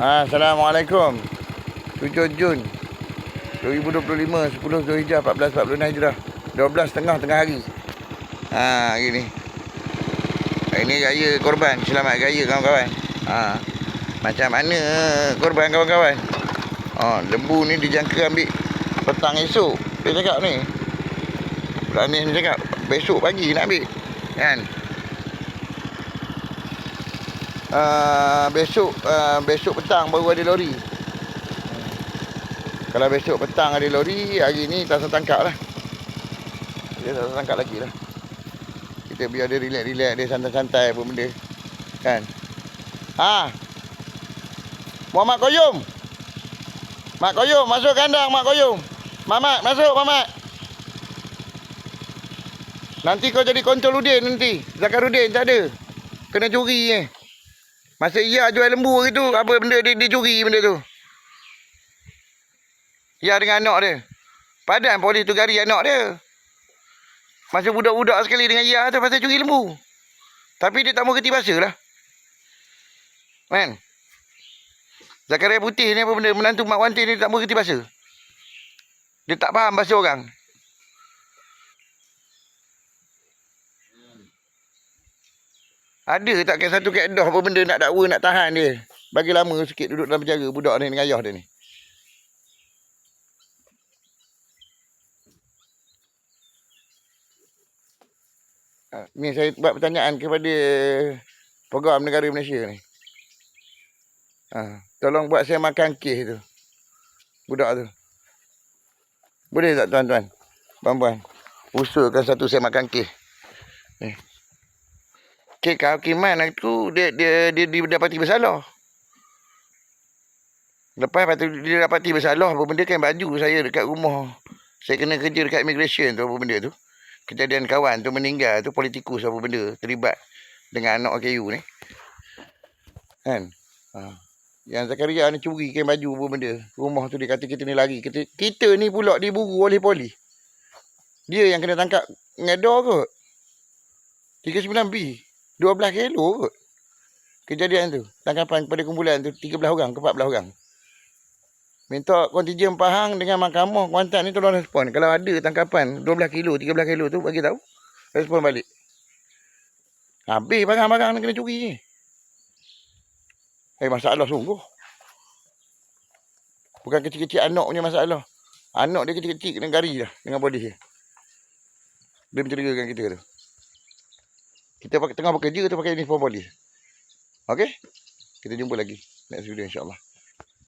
Assalamualaikum. 7 Jun 2025 10 Zulhijjah 14 46 Hijrah. 12 tengah tengah hari. Ha hari ni. Hari ni raya korban. Selamat raya kawan-kawan. Ha Macam mana korban kawan-kawan? Ha lembu ni dijangka ambil Petang esok. Dia cakap ni. Budak ni cakap Besok pagi nak ambil Kan Uh, besok uh, besok petang baru ada lori. Kalau besok petang ada lori, hari ni tak sempat tangkap lah. Dia tak sempat tangkap lagi lah. Kita biar dia relax-relax, dia santai-santai apa benda. Kan? Ha? Muhammad Koyum! Mak Koyum, masuk kandang Mak Koyum. Mamat, masuk Mamat. Nanti kau jadi kontrol Udin nanti. Zakarudin tak ada. Kena curi eh. Masa ia jual lembu hari tu, apa benda dia, dia curi benda tu. Ya dengan anak dia. Padan polis tu gari anak dia. Masa budak-budak sekali dengan ia tu pasal curi lembu. Tapi dia tak mau kerti bahasa lah. Kan? Zakaria Putih ni apa benda menantu Mak Wanti ni tak mau kerti bahasa. Dia tak faham bahasa orang. Ada tak kat satu kaedah apa benda nak dakwa nak tahan dia. Bagi lama sikit duduk dalam penjara budak ni dengan ayah dia ni. Ha, Ni saya buat pertanyaan kepada program negara Malaysia ni. Ha, tolong buat saya makan kes tu. Budak tu. Boleh tak tuan-tuan? Puan-puan. Usulkan satu saya makan kes. Ni. Kes kehakiman tu dia dia dia, dia dapati bersalah. Lepas tu dia dapati bersalah apa benda kan baju saya dekat rumah. Saya kena kerja dekat immigration tu apa benda tu. Kejadian kawan tu meninggal tu politikus apa benda terlibat dengan anak KU ni. Kan? Ha. Yang Zakaria ni curi kain baju apa benda. Rumah tu dia kata kita ni lari. Kita, kita ni pula diburu oleh poli. Dia yang kena tangkap ngedor kot. 39B. 12 kilo kot. Kejadian tu. Tangkapan pada kumpulan tu 13 orang ke 14 orang. Minta kontijen Pahang dengan mahkamah Kuantan ni tolong respon. Kalau ada tangkapan 12 kilo, 13 kilo tu bagi tahu. Respon balik. Habis barang-barang kena curi ni. Eh masalah sungguh. Bukan kecil-kecil anak punya masalah. Anak dia kecil-kecil kena gari dah dengan polis dia. Dia mencurigakan kita tu. Kita pakai tengah bekerja tu pakai uniform polis. Okey? Kita jumpa lagi next video insya-Allah.